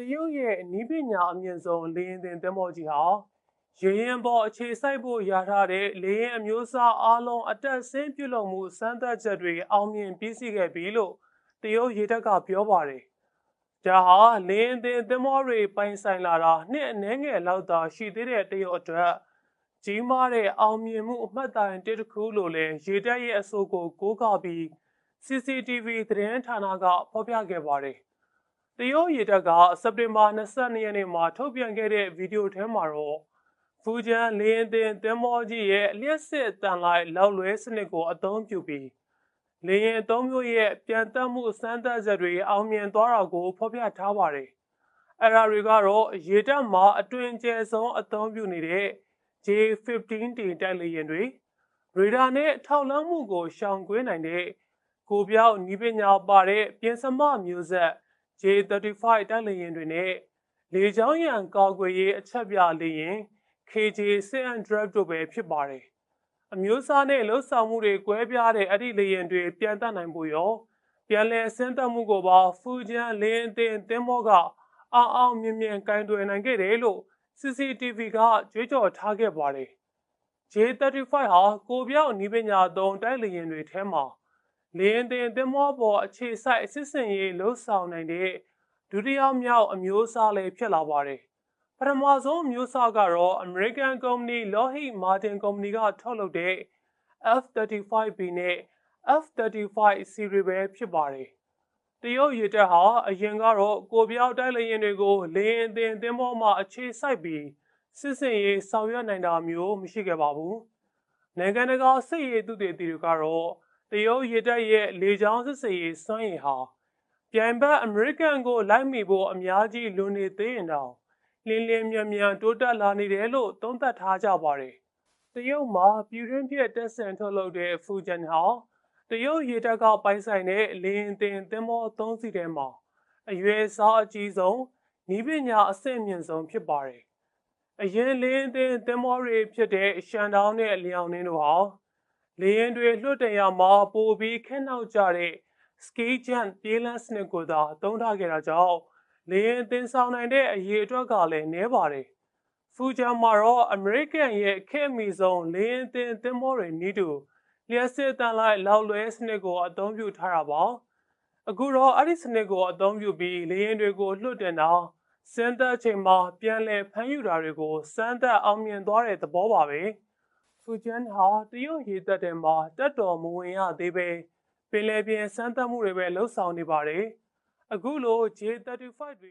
တရုတ်ရဲ့နီးပညာအမြင့်ဆုံးလေယာဉ်တင်သင်္ဘောကြီးဟာရေရင်ပေါ်အခြေစိုက်ဖို့ရထားတဲ့လေယာဉ်အမျိုးအစားအားလုံးအတက်ဆင်းပြုလုပ်မှုစမ်းသပ်ချက်တွေအောင်မြင်ပြီးစီးခဲ့ပြီလို့တရုတ်ရေတပ်ကပြောပါတယ်။ဒါဟာလေယာဉ်တင်သင်္ဘောတွေပိုင်ဆိုင်လာတာနှစ်အနည်းငယ်လောက်သာရှိသေးတဲ့တရုတ်အတွက်ကြီးမားတဲ့အောင်မြင်မှုအမှတ်တိုင်တစ်တစ်ခုလို့လည်းရေတပ်ရဲ့အဆိုကိုကိုးကားပြီး CCTV သတင်းဌာနကဖော်ပြခဲ့ပါတယ်။ တရုတ်ရေတပ်ကစက်တင်ဘာ22ရက်နေ့မှာထုတ်ပြန်ခဲ့တဲ့ဗီဒီယိုထဲမှာတော့ဖူဂျန်လေယာဉ်တင်သင်္ဘောကြီးရဲ့လျှက်စစ်တန်လိုက်လောက်လွဲစနစ်ကိုအသုံးပြုပြီးလေယာဉ်အသုံးမျိုးရဲ့ပြန်တက်မှုစမ်းသပ်ချက်တွေအောင်မြင်သွားတာကိုဖော်ပြထားပါတယ်။အဲ့ဒါတွေကတော့ရေတပ်မှာအတွင်ကျဲဆုံးအသုံးပြုနေတဲ့ J15T တိုက်လေယာဉ်တွေရေဒါနဲ့ထောက်လှမ်းမှုကိုရှောင်ကွင်းနိုင်တဲ့ကိုပြောက်နီးပညာပါတဲ့ပြင်စမမျိုးဆက် J35 တိုက်လေယာဉ်တွေနဲ့လေကြောင်းရန်ကာကွယ်ရေးအချက်ပြလေယာဉ် KJ600 တို့ပဲဖြစ်ပါတယ်။အမျိုးအစားနဲ့လှုပ်ဆောင်မှုတွေကွဲပြားတဲ့အဲ့ဒီလေယာဉ်တွေပြန်တက်နိုင်ဖို့ရောပြန်လည်ဆင်းသက်မှုကိုပါဖူဂျန်လေယာဉ်တင်သင်္ဘောကအောင်အောင်မြင်မြင်ကင်တွယ်နိုင်ခဲ့တယ်လို့ CCTV ကကြွေးကြော်ထားခဲ့ပါတယ်။ J35 ဟာကိုပြောက်နီးပညာသုံးတိုက်လေယာဉ်တွေထဲမှာ လေယာဉ်တင်သင်္ဘောပေါ်အခြေစိုက်စစ်စင်ရေးလှုပ်ဆောင်နိုင်တဲ့ဒုတိယမြောက်အမျိုးအစားလေးဖြစ်လာပါတယ်။ပထမဆုံးအမျိုးအစားကတော့ American ကုမ္ပဏီ Lockheed Martin ကုမ္ပဏီကထုတ်လုပ်တဲ့ F-35B နဲ့ F-35 series ပဲဖြစ်ပါတယ်။တရုတ်ရေတပ်ဟာအရင်ကတော့ကိုပြောက်တိုက်လေယာဉ်တွေကိုလေယာဉ်တင်သင်္ဘောမှာအခြေစိုက်ပြီးစစ်စင်ရေးဆောင်ရွက်နိုင်တာမျိုးမရှိခဲ့ပါဘူး။နိုင်ငံတကာစစ်ရေးသူတေသီတွေကတော့ တရုတ်ရေတပ်ရဲ့လေကြောင်းစစ်စင်ရေးစွမ်းရည်ဟာပြိုင်ဘက်အမေရိကန်ကိုလိုက်မိဖို့အများကြီးလွန်နေသေးရင်တောင်လင်းလင်းမြန်မြန်တိုးတက်လာနေတယ်လို့သုံးသပ်ထားကြပါတယ်။တရုတ်မှာပြည်တွင်းဖြစ်တက်ဆန်ထုတ်လုပ်တဲ့ဖူဂျန်ဟာတရုတ်ရေတပ်ကပိုင်ဆိုင်တဲ့လေယာဉ်တင်သင်္ဘော၃စီးထဲမှာအရွယ်စားအကြီးဆုံးနီးပညာအဆင့်မြင့်ဆုံးဖြစ်ပါတယ်။အရင်လေယာဉ်တင်သင်္ဘောတွေဖြစ်တဲ့ရှန်တောင်းနဲ့လျောင်နှင်းတို့ဟာ လေယာဉ်တွေလွှတ်တင်ရမှာပိုပြီးခက်နောက်ကြတဲ့ ski jump ပြေးလန်းစနစ်ကိုသာသုံးထားခဲ့တာကြောင့်လေယာဉ်တင်ဆောင်နိုင်တဲ့အရေးအတွက်ကလည်းနည်းပါတယ်။ဖူဂျန်မှာတော့အမေရိကန်ရဲ့ခေတ်အမီဆုံးလေယာဉ်တင်သင်္ဘောတွေနီးတူလျှက်စစ်တန်လိုက်လောက်လွဲစနစ်ကိုအသုံးပြုထားတာပါ။အခုတော့အဲ့ဒီစနစ်ကိုအသုံးပြုပြီးလေယာဉ်တွေကိုလွှတ်တင်တာစမ်းသပ်ချိန်မှာပြန်လည်ဖမ်းယူတာတွေကိုစမ်းသပ်အောင်မြင်သွားတဲ့သဘောပါပဲ။ ဖူဂျန်ဟာတရုတ်ရေတပ်ထဲမှာတက်တော်မဝင်ရသေးပဲပင်လယ်ပြင်စမ်းသပ်မှုတွေပဲလှုပ်ဆောင်နေပါတယ်။အခုလို J35 တွေ